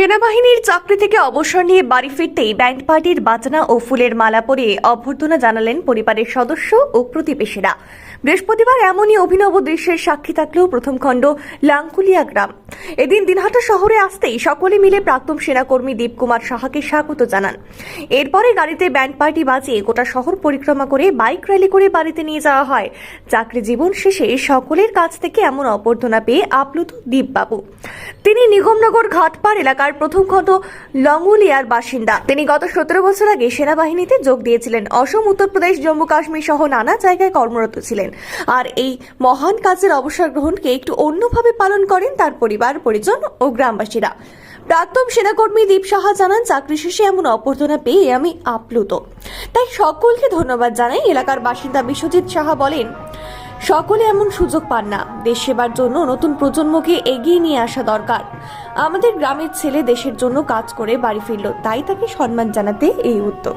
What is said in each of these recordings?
সেনাবাহিনীর চাকরি থেকে অবসর নিয়ে বাড়ি ফিরতেই ব্যান্ড পার্টির বাজনা ও ফুলের মালা পরে অভ্যর্থনা জানালেন পরিবারের সদস্য ও প্রতিবেশীরা। বৃহস্পতিবার এমনই অভিনব দৃশ্যের সাক্ষী থাকলেও প্রথম খণ্ড লাংকুলিয়া গ্রাম। এদিন দিনহাটা শহরে আসতেই সকলে মিলে প্রাক্তন সেনাকর্মী দীপকুমার সাহাকে স্বাগত জানান। এরপরে গাড়িতে ব্যান্ড পার্টি বাজিয়ে গোটা শহর পরিক্রমা করে বাইক র্যালি করে বাড়িতে নিয়ে যাওয়া হয়। চাকরি জীবন শেষে সকলের কাছ থেকে এমন অভ্যর্থনা পেয়ে আপ্লুত দীপবাবু। তিনি নিগমনগর ঘাটপাড় এলাকার প্রথম খণ্ড লঙ্গুলিয়ার বাসিন্দা। তিনি গত সতেরো বছর আগে সেনাবাহিনীতে যোগ দিয়েছিলেন। অসম উত্তরপ্রদেশ জম্মু, কাশ্মীর সহ নানা জায়গায় কর্মরত ছিলেন। আর এই মহান কাজের অবসর গ্রহণকে একটু অন্যভাবে পালন করেন তার পরিবার। পরিজন ও গ্রামবাসীরা। প্রাক্তন সেনাকর্মী দীপ সাহা জানান, চাকরি শেষে এমন অভ্যর্থনা পেয়ে আমি আপ্লুত। তাই সকলকে ধন্যবাদ জানাই এলাকার বাসিন্দা বিশ্বজিৎ সাহা বলেন, সকলে এমন সুযোগ পান না। দেশ সেবার জন্য নতুন প্রজন্মকে এগিয়ে নিয়ে আসা দরকার। আমাদের গ্রামের ছেলে দেশের জন্য কাজ করে বাড়ি ফিরল, তাই তাকে সম্মান জানাতে এই উদ্যোগ।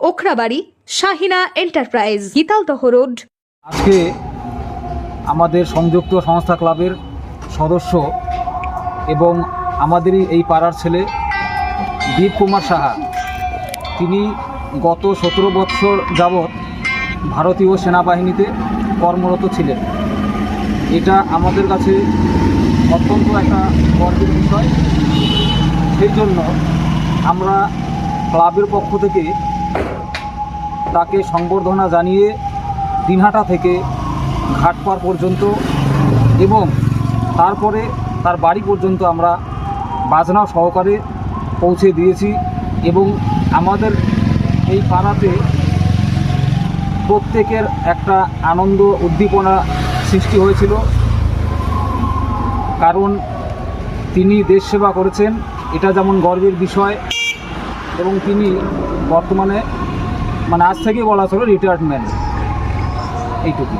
Okhrabari, Shahina enterprise, Gitaldaha road. আজকে আমাদের সংযুক্ত সংস্থা ক্লাবের সদস্য এবং আমাদেরই এই পাড়ার ছেলে দীপ কুমার সাহা, তিনি গত সতেরো বৎসর যাবৎ ভারতীয় সেনাবাহিনীতে কর্মরত ছিলেন। এটা আমাদের কাছে অত্যন্ত একটা গর্বের বিষয়। সেই জন্য আমরা ক্লাবের পক্ষ থেকে তাকে সংবর্ধনা জানিয়ে দিনহাটা থেকে ঘাটপাড় পর্যন্ত এবং তারপরে তার বাড়ি পর্যন্ত আমরা বাজনা সহকারে পৌঁছে দিয়েছি এবং আমাদের এই পাড়াতে প্রত্যেকের একটা আনন্দ উদ্দীপনা সৃষ্টি হয়েছিল। কারণ তিনি দেশ সেবা করেছেন, এটা যেমন গর্বের বিষয় এবং তিনি বর্তমানে মানে আজ থেকে বলা চলো রিটায়ারমেন্ট এইটুকু